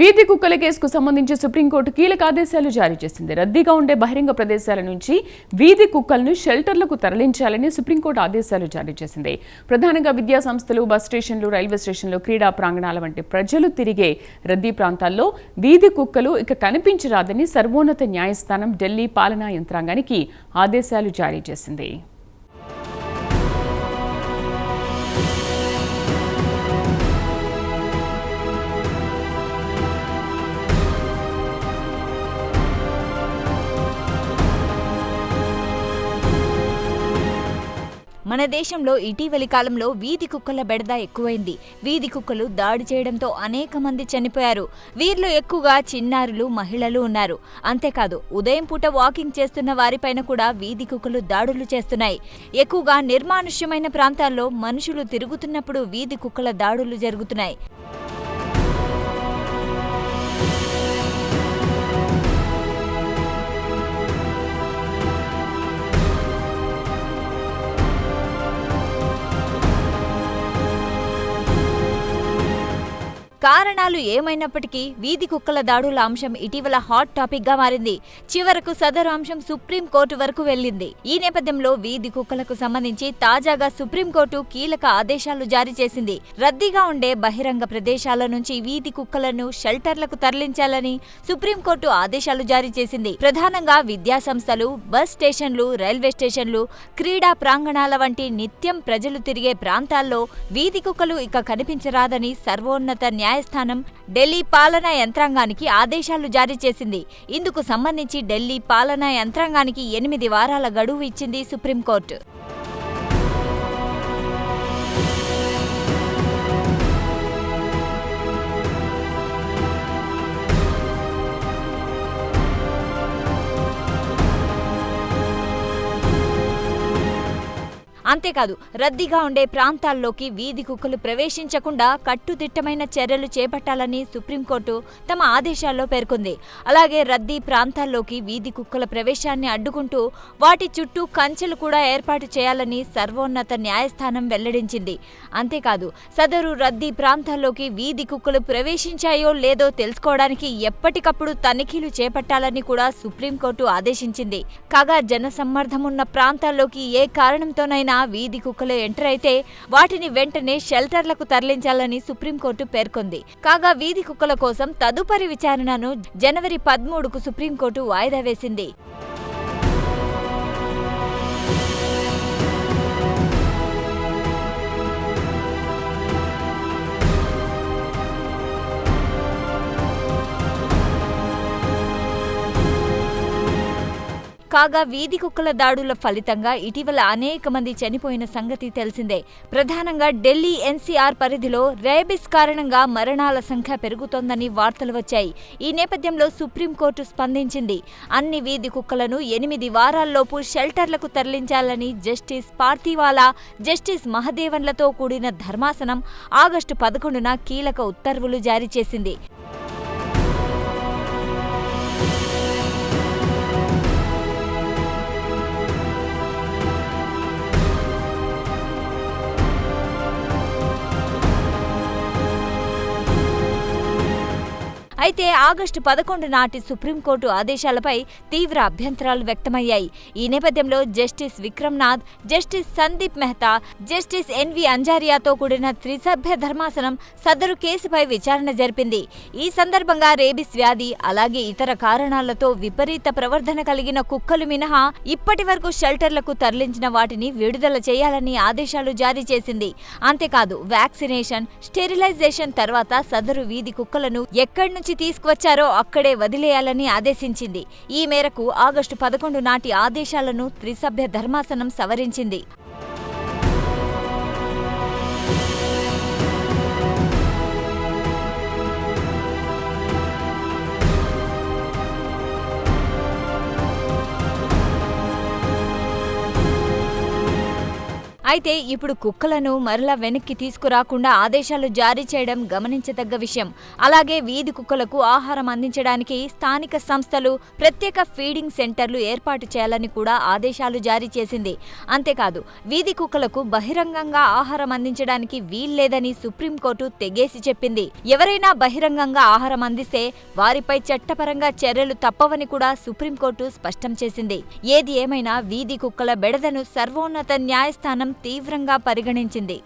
వీధి కుక్కల కేసుకు సంబంధించి సుప్రీంకోర్టు కీలక ఆదేశాలు జారీ చేసింది. రద్దీగా ఉండే బహిరంగ ప్రదేశాల నుంచి వీధి కుక్కలను షెల్టర్లకు తరలించాలని సుప్రీంకోర్టు ఆదేశాలు జారీ చేసింది. ప్రధానంగా విద్యా సంస్థలు బస్ స్టేషన్లు రైల్వే స్టేషన్లు క్రీడా ప్రాంగణాల వంటి ప్రజలు తిరిగే రద్దీ ప్రాంతాల్లో వీధి కుక్కలు ఇక కనిపించరాదని సర్వోన్నత న్యాయస్థానం ఢిల్లీ పాలనా యంత్రాంగానికి ఆదేశాలు జారీ చేసింది. మన దేశంలో ఇటీవలి కాలంలో వీధి కుక్కల బెడద ఎక్కువైంది. వీధి కుక్కలు దాడి చేయడంతో అనేక మంది చనిపోయారు. వీరిలో ఎక్కువగా చిన్నారులు మహిళలు ఉన్నారు. అంతేకాదు ఉదయం పూట వాకింగ్ చేస్తున్న వారిపైన కూడా వీధి కుక్కలు దాడులు చేస్తున్నాయి. ఎక్కువగా నిర్మానుష్యమైన ప్రాంతాల్లో మనుషులు తిరుగుతున్నప్పుడు వీధి కుక్కల దాడులు జరుగుతున్నాయి. కారణాలు ఏమైనప్పటికీ వీధి కుక్కల దాడుల అంశం ఇటీవల హాట్ టాపిక్గా మారింది. చివరకు సదరు అంశం సుప్రీం కోర్టు వరకు వెళ్ళింది ఈ నేపథ్యంలో వీధి కుక్కలకు సంబంధించి తాజాగా సుప్రీంకోర్టు కీలక ఆదేశాలు జారీ చేసింది. రద్దీగా ఉండే బహిరంగ ప్రదేశాల నుంచి వీధి కుక్కలను షెల్టర్లకు తరలించాలని సుప్రీంకోర్టు ఆదేశాలు జారీ చేసింది. ప్రధానంగా విద్యా సంస్థలు బస్ స్టేషన్లు రైల్వే స్టేషన్లు క్రీడా ప్రాంగణాల వంటి నిత్యం ప్రజలు తిరిగే ప్రాంతాల్లో వీధి కుక్కలు ఇక కనిపించరాదని సర్వోన్నత న్యాయ న్యాయస్థానం ఢిల్లీ పాలనా యంత్రాంగానికి ఆదేశాలు జారీ చేసింది. ఇందుకు సంబంధించి ఢిల్లీ పాలనా యంత్రాంగానికి ఎనిమిది వారాల గడువు ఇచ్చింది సుప్రీంకోర్టు. అంతేకాదు రద్దీగా ఉండే ప్రాంతాల్లోకి వీధి కుక్కలు ప్రవేశించకుండా కట్టుదిట్టమైన చర్యలు చేపట్టాలని సుప్రీంకోర్టు తమ ఆదేశాల్లో పేర్కొంది. అలాగే రద్దీ ప్రాంతాల్లోకి వీధి కుక్కల ప్రవేశాన్ని అడ్డుకుంటూ వాటి చుట్టూ కంచెలు కూడా ఏర్పాటు చేయాలని సర్వోన్నత న్యాయస్థానం వెల్లడించింది. అంతేకాదు సదరు రద్దీ ప్రాంతాల్లోకి వీధి కుక్కలు ప్రవేశించాయో లేదో తెలుసుకోవడానికి ఎప్పటికప్పుడు తనిఖీలు చేపట్టాలని కూడా సుప్రీంకోర్టు ఆదేశించింది. కాగా జనసమ్మర్దమున్న ప్రాంతాల్లోకి ఏ కారణంతోనైనా వీధి కుక్కలు ఎంటర్ అయితే వాటిని వెంటనే షెల్టర్లకు తరలించాలని సుప్రీంకోర్టు పేర్కొంది. కాగా వీధి కుక్కల కోసం తదుపరి విచారణను జనవరి పదమూడుకు సుప్రీంకోర్టు వాయిదా వేసింది. కాగా వీధి కుక్కల దాడుల ఫలితంగా ఇటీవల అనేక మంది చనిపోయిన సంగతి తెలిసిందే. ప్రధానంగా ఢిల్లీ ఎన్సీఆర్ పరిధిలో రేబిస్ కారణంగా మరణాల సంఖ్య పెరుగుతోందని వార్తలు వచ్చాయి. ఈ నేపథ్యంలో సుప్రీంకోర్టు స్పందించింది. అన్ని వీధి కుక్కలను ఎనిమిది వారాల్లోపు షెల్టర్లకు తరలించాలని జస్టిస్ పార్థివాలా జస్టిస్ మహదేవన్లతో కూడిన ధర్మాసనం ఆగస్టు పదకొండున కీలక ఉత్తర్వులు జారీ చేసింది. అయితే ఆగస్టు పదకొండు నాటి సుప్రీంకోర్టు ఆదేశాలపై తీవ్ర అభ్యంతరాలు వ్యక్తమయ్యాయి. ఈ నేపథ్యంలో justice Vikramnath justice Sandeep Mehta justice N V అంజారియాతో కూడిన త్రిసభ్య ధర్మాసనం సదరు కేసుపై విచారణ జరిపింది. ఈ సందర్భంగా రేబిస్ వ్యాధి అలాగే ఇతర కారణాలతో విపరీత ప్రవర్ధన కలిగిన కుక్కలు మినహా ఇప్పటి వరకు షెల్టర్లకు తరలించిన వాటిని విడుదల చేయాలని ఆదేశాలు జారీ చేసింది. అంతేకాదు వ్యాక్సినేషన్ స్టెరిలైజేషన్ తర్వాత సదరు వీధి కుక్కలను ఎక్కడి నుంచి నుంచి తీసుకువచ్చారో అక్కడే వదిలేయాలని ఆదేశించింది. ఈ మేరకు ఆగస్టు పదకొండు నాటి ఆదేశాలను త్రిసభ్య ధర్మాసనం సవరించింది. అయితే ఇప్పుడు కుక్కలను మరలా వెనక్కి తీసుకురాకుండా ఆదేశాలు జారీ చేయడం గమనించదగ్గ విషయం. అలాగే వీధి కుక్కలకు ఆహారం అందించడానికి స్థానిక సంస్థలు ప్రత్యేక ఫీడింగ్ సెంటర్లు ఏర్పాటు చేయాలని కూడా ఆదేశాలు జారీ చేసింది. అంతేకాదు వీధి కుక్కలకు బహిరంగంగా ఆహారం అందించడానికి వీల్లేదని సుప్రీంకోర్టు తెగేసి చెప్పింది. ఎవరైనా బహిరంగంగా ఆహారం అందిస్తే వారిపై చట్టపరంగా చర్యలు తప్పవని కూడా సుప్రీంకోర్టు స్పష్టం చేసింది. ఏది ఏమైనా వీధి కుక్కల బెడదను సర్వోన్నత న్యాయస్థానం తీవ్రంగా పరిగణించింది.